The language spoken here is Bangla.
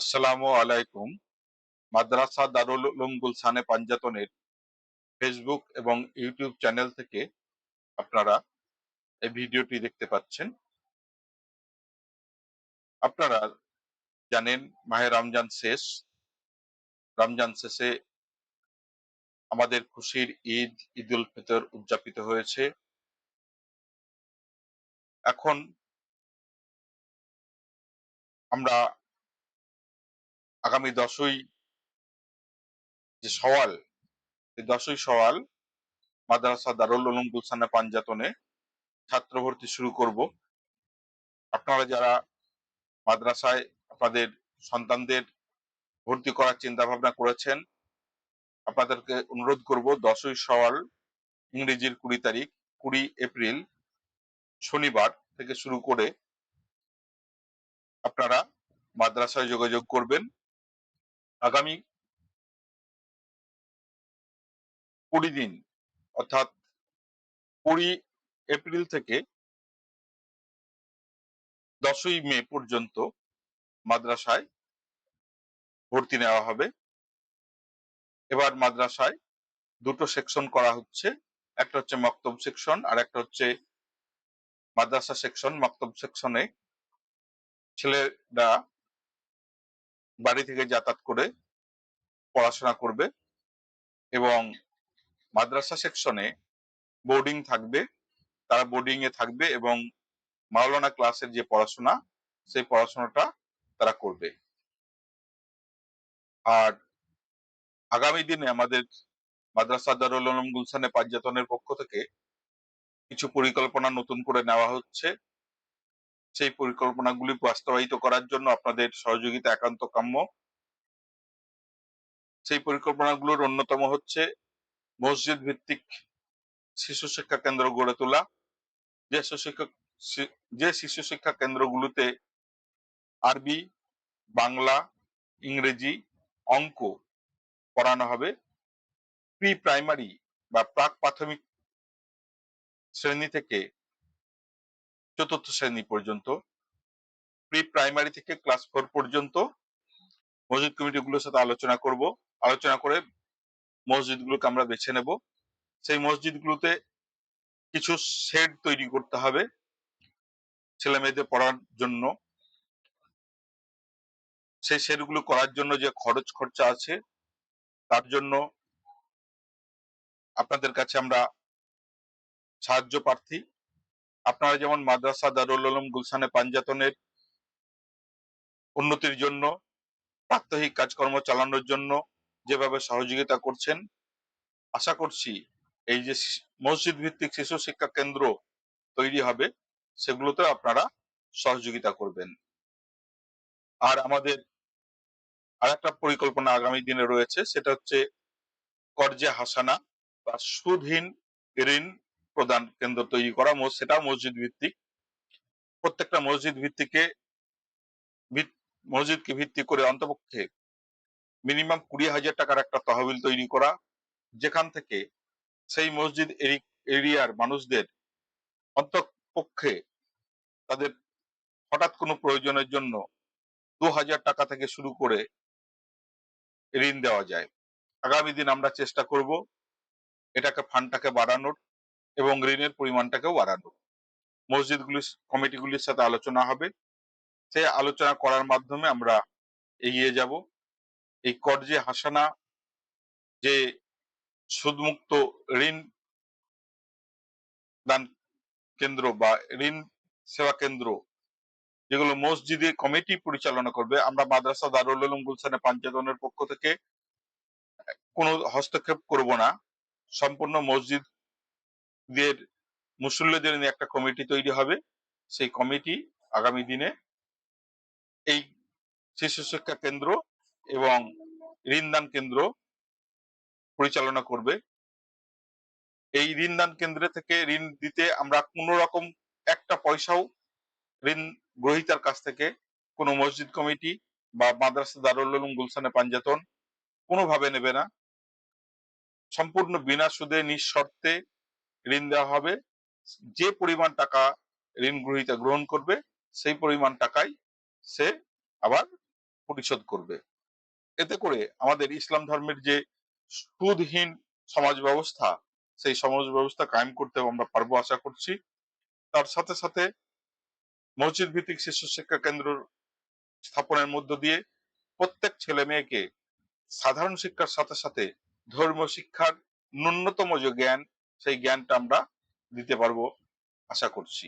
আসসালামু আলাইকুম। মাদ্রাসা দারুল উলুম গুলশানে পাঞ্জাতনের ফেসবুক এবং ইউটিউব চ্যানেল থেকে আপনারা এই ভিডিওটি দেখতে পাচ্ছেন। আপনারা জানেন মাহে রমজান শেষ। রমজান শেষে আমাদের খুশির ঈদ ঈদ উল ফিতর উদযাপিত হয়েছে। এখন আমরা আগামী দশই যে সওয়াল এই দশই সওয়াল মাদ্রাসা দারুল উলুম গুলশানে পাঞ্জাতনে ছাত্র ভর্তি শুরু করব। আপনারা যারা মাদ্রাসায় আপনাদের সন্তানদের ভর্তি করার চিন্তা ভাবনা করেছেন, আপনাদেরকে অনুরোধ করব দশই সওয়াল ইংরেজির কুড়ি তারিখ, কুড়ি এপ্রিল শনিবার থেকে শুরু করে আপনারা মাদ্রাসায় যোগাযোগ করবেন। আগামী কুড়ি দিন, অর্থাৎ কুড়ি এপ্রিল থেকে দশই মে পর্যন্ত মাদ্রাসায় ভর্তি নেওয়া হবে। এবার মাদ্রাসায় দুটো সেকশন করা হচ্ছে, একটা হচ্ছে মক্তব সেকশন আর একটা হচ্ছে মাদ্রাসা সেকশন। মক্তব সেকশনে ছেলেরা বাড়ি থেকে যাতায়াত করে পড়াশোনা করবে এবং মাদ্রাসা সেকশনে বোর্ডিং থাকবে। তারা বোর্ডিং এ থাকবে এবং মাওলানা ক্লাসের যে পড়াশোনা, সেই পড়াশোনাটা তারা করবে। আর আগামী দিনে আমাদের মাদ্রাসা দারুল উলুম গুলশানে পাঞ্জাতনের পক্ষ থেকে কিছু পরিকল্পনা নতুন করে নেওয়া হচ্ছে। সেই পরিকল্পনাগুলি বাস্তবায়িত করার জন্য আপনাদের সহযোগিতা একান্ত কাম্য। সেই পরিকল্পনাগুলোর অন্যতম হচ্ছে মসজিদ ভিত্তিক শিশু শিক্ষা কেন্দ্র গড়ে তোলা। যে শিক্ষক যে শিশু শিক্ষা কেন্দ্রগুলোতে আরবি, বাংলা, ইংরেজি অঙ্ক পড়ানো হবে। প্রি প্রাইমারি বা প্রাক প্রাথমিক শ্রেণি থেকে চতুর্থ শ্রেণি পর্যন্ত প্রি প্রাইমারি থেকে ক্লাস ফোর পর্যন্ত মসজিদ কমিটিগুলোর সাথে আলোচনা করব। আলোচনা করে মসজিদগুলোকে আমরা বেছে নেব। সেই মসজিদগুলোতে কিছু শেড তৈরি করতে হবে ছেলে মেয়েদের পড়ার জন্য। সেই শেডগুলো করার জন্য যে খরচ খরচা আছে, তার জন্য আপনাদের কাছে আমরা সাহায্য প্রার্থী আপনারা যেমন মাদ্রাসা দারুল উলুম গুলশানে পাঞ্জাতনের উন্নতির জন্য, প্রাত্যহিক কাজকর্ম চালানোর জন্য যেভাবে সহযোগিতা করছেন, আশা করছি এই যে মসজিদ ভিত্তিক শিশু শিক্ষা কেন্দ্র তৈরি হবে, সেগুলোতে আপনারা সহযোগিতা করবেন। আর আমাদের আর একটা পরিকল্পনা আগামী দিনে রয়েছে, সেটা হচ্ছে কর্জে হাসানা বা সুদহীন ঋণ প্রদান কেন্দ্র তৈরি করা সেটাও মসজিদ ভিত্তিক। প্রত্যেকটা মসজিদ ভিত্তিকে মসজিদকে ভিত্তি করে অন্তপক্ষে মিনিমাম কুড়ি হাজার টাকার একটা তহবিল তৈরি করা, যেখান থেকে সেই মসজিদ এরিয়ার মানুষদের অন্তপক্ষে তাদের হঠাৎ কোনো প্রয়োজনের জন্য দু হাজার টাকা থেকে শুরু করে ঋণ দেওয়া যায়। আগামী দিন আমরা চেষ্টা করব এটাকে ফান্ডটাকে বাড়ানোর। এবং ঋণের পরিমাণটাকেও বাড়ানোর মসজিদগুলি, কমিটিগুলির সাথে আলোচনা হবে। সেই আলোচনা করার মাধ্যমে আমরা এগিয়ে যাব। এই কর্জে হাসানা যে সুদমুক্ত ঋণ দান কেন্দ্র বা ঋণ সেবা কেন্দ্র, যেগুলো মসজিদে কমিটি পরিচালনা করবে, আমরা মাদ্রাসা দারুল উলুম গুলশানে পাঞ্চায়তনের পক্ষ থেকে কোনো হস্তক্ষেপ করব না। সম্পূর্ণ মসজিদদের মুসল্লিদের নিয়ে একটা কমিটি তৈরি হবে। সেই কমিটি আগামী দিনে এই শিশু শিক্ষা কেন্দ্র এবং ঋণদান কেন্দ্র পরিচালনা করবে। এই ঋণদান কেন্দ্রে থেকে ঋণ দিতে আমরা কোন রকম একটা পয়সাও ঋণ গ্রহিতার কাছ থেকে কোনো মসজিদ কমিটি বা মাদ্রাসা দারুল উলুম গুলশানে পাঞ্জাতন কোনোভাবে নেবে না। সম্পূর্ণ বিনা সুদে নিঃশর্তে ঋণ দেওয়া হবে। যে পরিমাণ টাকা ঋণ গ্রহিতা গ্রহণ করবে, সেই পরিমাণ টাকাই সে আবার পরিশোধ করবে। এতে করে আমাদের ইসলাম ধর্মের যে সুদহীন সমাজ ব্যবস্থা, সেই সমাজ ব্যবস্থা কায়েম করতে আমরা পারব আশা করছি। তার সাথে সাথে মসজিদ ভিত্তিক শিশু শিক্ষা কেন্দ্র স্থাপনের মধ্য দিয়ে প্রত্যেক ছেলে মেয়েকে সাধারণ শিক্ষার সাথে সাথে ধর্মীয় শিক্ষার ন্যূনতম যে জ্ঞান সেই জ্ঞানটা আমরা দিতে পারব আশা করছি।